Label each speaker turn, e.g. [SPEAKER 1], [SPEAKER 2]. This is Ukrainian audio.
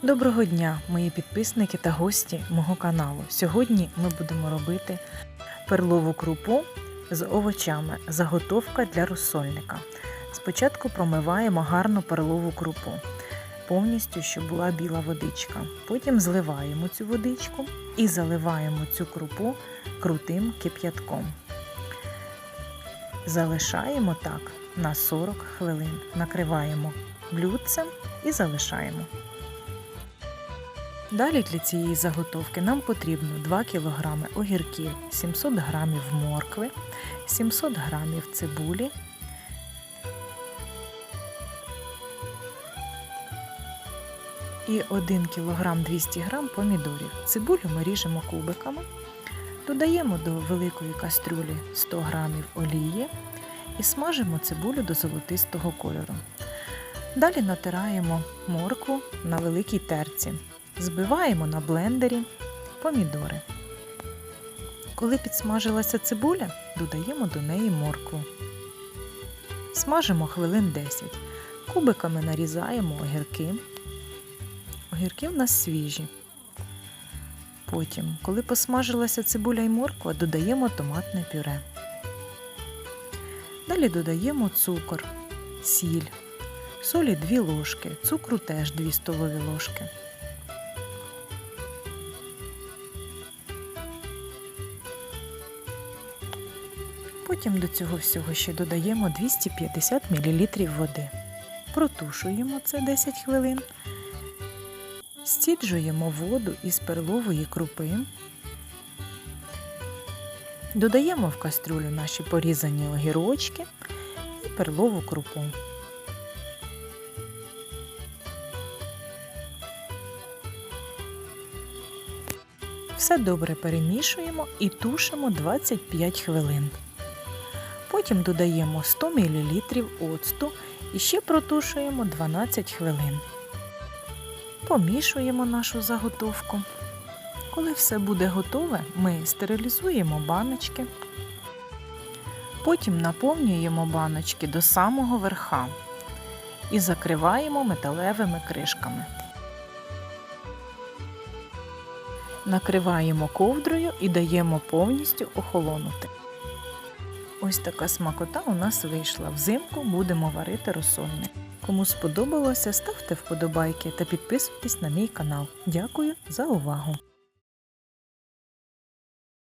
[SPEAKER 1] Доброго дня, мої підписники та гості мого каналу. Сьогодні ми будемо робити перлову крупу з овочами, заготовка для розсольника. Спочатку промиваємо гарну перлову крупу, повністю, щоб була біла водичка. Потім зливаємо цю водичку і заливаємо цю крупу крутим кип'ятком. Залишаємо так на 40 хвилин. Накриваємо блюдцем і залишаємо. Далі для цієї заготовки нам потрібно 2 кг огірків, 700 г моркви, 700 г цибулі, і 1 кг 200 г помідорів. Цибулю ми ріжемо кубиками, додаємо до великої кастрюлі 100 г олії і смажимо цибулю до золотистого кольору. Далі натираємо моркву на великій терці. Збиваємо на блендері помідори. Коли підсмажилася цибуля, додаємо до неї моркву. Смажимо хвилин 10. Кубиками нарізаємо огірки. Огірки в нас свіжі. Потім, коли посмажилася цибуля і морква, додаємо томатне пюре. Далі додаємо цукор, сіль, солі 2 ложки, цукру теж 2 столові ложки. Потім до цього всього ще додаємо 250 мл води. Протушуємо це 10 хвилин. Стіджуємо воду із перлової крупи. Додаємо в кастрюлю наші порізані огірочки і перлову крупу. Все добре перемішуємо і тушимо 25 хвилин. Потім додаємо 100 мл оцту і ще протушуємо 12 хвилин. Помішуємо нашу заготовку. Коли все буде готове, ми стерилізуємо баночки. Потім наповнюємо баночки до самого верха і закриваємо металевими кришками. Накриваємо ковдрою і даємо повністю охолонути. Ось така смакота у нас вийшла. Взимку будемо варити розсольник. Кому сподобалося, ставте вподобайки та підписуйтесь на мій канал. Дякую за увагу!